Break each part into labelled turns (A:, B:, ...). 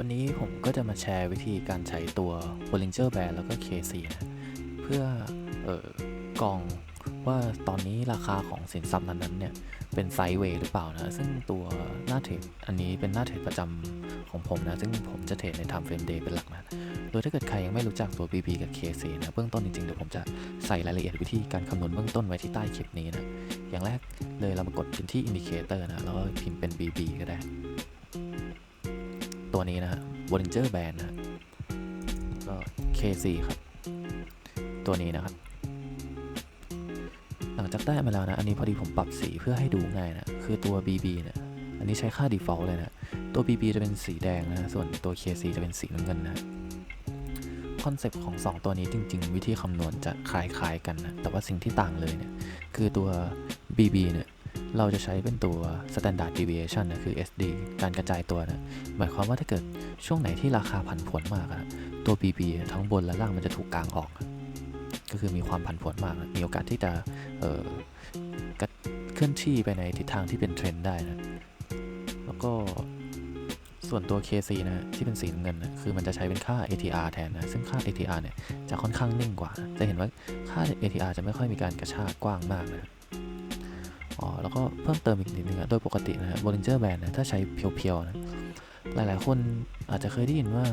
A: วันนี้ผมก็จะมาแชร์วิธีการใช้ตัว Bollinger Band แล้วก็ KC นะเพื่อเออกรองว่าตอนนี้ราคาของสินทรัพย์นั้นๆเนี่ยเป็นไซด์เวย์หรือเปล่านะ ซึ่งตัวหน้าเทรดอันนี้เป็นหน้าเทรดประจำของผมนะ ซึ่งผมจะเทรดใน Time Frame Day เป็นหลักนะโดยถ้าเกิดใครยังไม่รู้จักตัว BB กับ KC นะเบื้องต้นจริงๆเดี๋ยวผมจะใส่รายละเอียดวิธีการคำนวณเบื้องต้นไว้ที่ใต้คลิปนี้นะอย่างแรกเลยเรามากดเป็นที่ Indicator นะแล้วก็พิมพ์เป็น BB ก็ได้ ตัวนี้นะฮะ Bollinger Band นะฮะก็ KC ครับ ตัวนี้นะครับ หลังจากได้มาแล้วนะ อันนี้พอดีผมปรับสีเพื่อให้ดูง่ายนะ คือตัว BB เนี่ยอันนี้ใช้ค่า default เลยนะ ตัว BB จะเป็นสีแดงนะ ส่วนตัว KC จะเป็นสีน้ำเงินนะคอนเซปต์ของ 2 ตัวนี้จริง ๆ วิธีคำนวณจะคล้าย ๆ กันนะ แต่ว่าสิ่งที่ต่างเลยเนี่ย คือตัว BB เนี่ย เราจะใช้เป็นตัว standard deviation นะคือ SD การกระจายตัวนะหมายความว่าถ้าเกิดช่วงไหนที่ราคาผันผวนมากอะตัว BB ทั้งบนและล่างมันจะถูกกางออก ก็คือมีความผันผวนมาก มีโอกาสที่จะเออกเคลื่อนที่ไปในทิศทางที่เป็นเทรนด์ได้นะแล้วก็ส่วนตัว KC นะที่เป็นสีน้ำเงินนะคือมันจะใช้เป็นค่า ATR แทนนะ ซึ่งค่า ATR เนี่ยจะค่อนข้างนิ่งกว่า จะเห็นว่าค่า ATR จะไม่ค่อยมีการกระชากกว้างมากนะ อ๋อแล้วก็เพิ่มเติมอีกนิดนึงอะโดยปกตินะฮะ Bollinger Band นะถ้าใช้เพียวๆนะหลายๆคนอาจจะเคยได้ยินว่า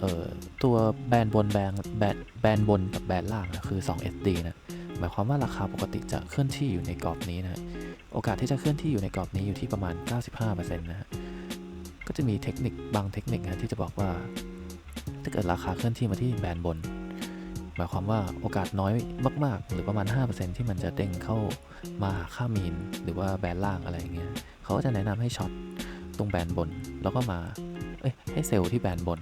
A: เอ่อตัวแบนบนแบนแบนแบนบนกับแบนล่างนะคือ 2 SD นะหมายความว่าราคาปกติจะเคลื่อนที่อยู่ในกรอบนี้นะฮะโอกาสที่จะเคลื่อนที่อยู่ในกรอบนี้อยู่ที่ประมาณ 95%นะฮะก็จะมีเทคนิคบางเทคนิคนะที่จะบอกว่า ถ้าเกิดราคาเคลื่อนที่มาที่แบนบน หมายความว่าโอกาสน้อยมากๆ หรือประมาณ 5%ที่มันจะเด้งเข้ามาหาค่ามีน หรือว่าแบนล่างอะไรอย่างเงี้ยเขาก็จะแนะนำให้ช็อตตรงแบนบน แล้วก็มาเอ้ยให้เซลล์ที่แบนบน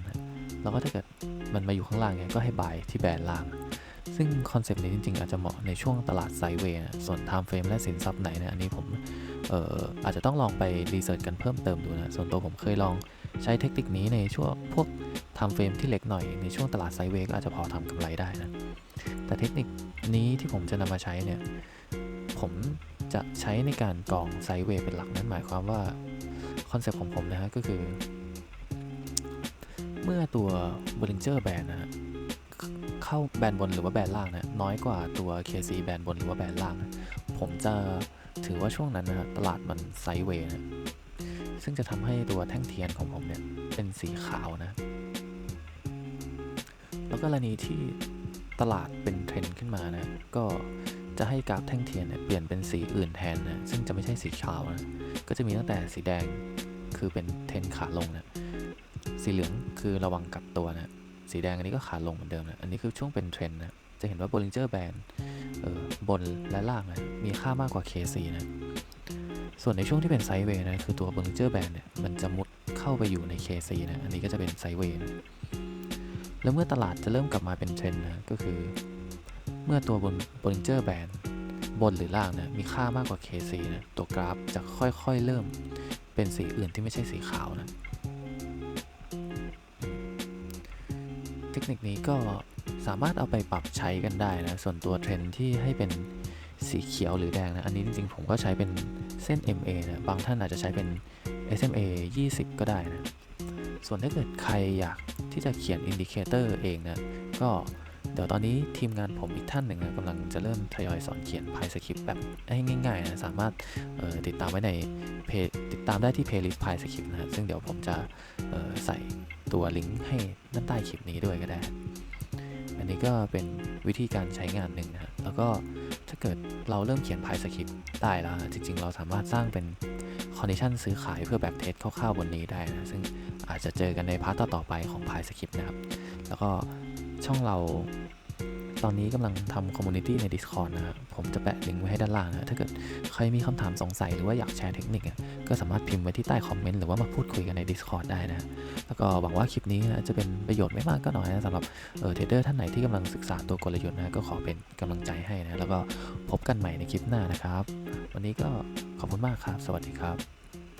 A: แล้วก็ถ้าเกิดมันมาอยู่ข้างล่างเงี้ยก็ให้บายที่แบนล่าง ซึ่งคอนเซปต์นี้จริงๆ อาจจะเหมาะในช่วงตลาดไซเวย์ส่วน Time Frame และสินทรัพย์ไหนเนี่ยอันนี้ผมเอ่ออาจจะต้องลองไปรีเสิร์ชกันเพิ่มเติมดูนะส่วนตัวผมเคยลอง ใช้เทคนิคนี้ในช่วงพวก Time Frame ที่เล็กหน่อยในช่วงตลาดไซเวก็อาจจะพอทำกำไรได้นะ แต่เทคนิคนี้ที่ผมจะนำมาใช้เนี่ย ผมจะใช้ในการกองไซเวย์เป็นหลักนั่นหมายความว่าคอนเซปต์ของผมนะฮะก็คือ เมื่อตัว Bollinger Band นะฮะเข้าแบนบนหรือว่าแบนล่างนะน้อยกว่าตัว KC แบนบนหรือว่าแบนล่างนะผมจะถือว่าช่วงนั้นนะฮะตลาดมันไซด์เวย์นะ ซึ่งจะทำให้ตัวแท่งเทียนของผมเนี่ยเป็นสีขาวนะ แล้วก็รณีที่ตลาดเป็นเทรนด์ขึ้นมานะ ก็จะให้กราฟแท่งเทียนเนี่ยเปลี่ยนเป็นสีอื่นแทนนะ ซึ่งจะไม่ใช่สีขาวนะ ก็จะมีตั้งแต่สีแดงคือเป็นเทรนขาลงนะ สีเหลืองคือระวังกลับตัวนะ สีแดงอันนี้ก็ขาลงเหมือนเดิมนะ อันนี้คือช่วงเป็นเทรนนะ จะเห็นว่า Bollinger Band เออบนและล่างนะมีค่ามากกว่า KC นะ ส่วนในช่วงที่เป็นไซด์เวย์นะคือตัว Bollinger Band เนี่ยมันจะมุดเข้าไปอยู่ใน KC นะอันนี้ก็จะเป็นไซด์เวย์นะแล้วเมื่อตลาดจะเริ่มกลับมาเป็นเทรนด์นะก็คือเมื่อตัวบน Bollinger Band บนหรือล่างนะมีค่ามากกว่า KC นะตัวกราฟจะค่อยๆเริ่มเป็นสีอื่นที่ไม่ใช่สีขาวนะเทคนิคนี้ก็สามารถเอาไปปรับใช้กันได้นะส่วนตัวเทรนที่ให้เป็น สีเขียวหรือแดงนะ อันนี้จริงๆ ผมก็ใช้เป็นเส้น MA นะ บางท่านอาจจะใช้เป็น SMA 20 ก็ได้นะ ส่วนถ้าเกิดใครอยากที่จะเขียนอินดิเคเตอร์เองนะ ก็เดี๋ยวตอนนี้ทีมงานผมอีกท่านหนึ่งนะกำลังจะเริ่มทยอยสอนเขียน Py Script แบบให้ง่ายๆนะสามารถออติดตามไว้ในเพจติดตามได้ที่ playlist Py Script นะฮะซึ่งเดี๋ยวผมจะออใส่ตัวลิงก์ให้ด้านใต้คลิปนี้ด้วยก็ได้ อันนี้ก็เป็นวิธีการใช้งานหนึ่งนะแล้วก็ถ้าเกิดเราเริ่มเขียน Py Script ได้แล้ว จริง ๆ เราสามารถสร้างเป็นคอนดิชันซื้อขายเพื่อแบบเทสคร่าวๆบนนี้ได้นะ ซึ่งอาจจะเจอกันในพาร์ทต่อๆไปของ Py Script นะครับ แล้วก็ช่องเรา ตอนนี้กำลังทำคอมมูนิตี้ใน Discord นะครับผมจะแปะลิงก์ไว้ให้ด้านล่างนะ ถ้าเกิดใครมีคำถามสงสัยหรือว่าอยากแชร์เทคนิค ก็สามารถพิมพ์ไว้ที่ใต้คอมเมนต์หรือว่ามาพูดคุยกันใน Discord ได้นะ แล้วก็หวังว่าคลิปนี้นะจะเป็นประโยชน์ไม่มากก็น้อยนะสำหรับเออเทรดเดอร์ท่านไหนที่กำลังศึกษาตัวกลยุทธ์นะก็ขอเป็นกำลังใจให้นะ แล้วก็พบกันใหม่ในคลิปหน้านะครับ วันนี้ก็ขอบคุณมากครับ สวัสดีครับ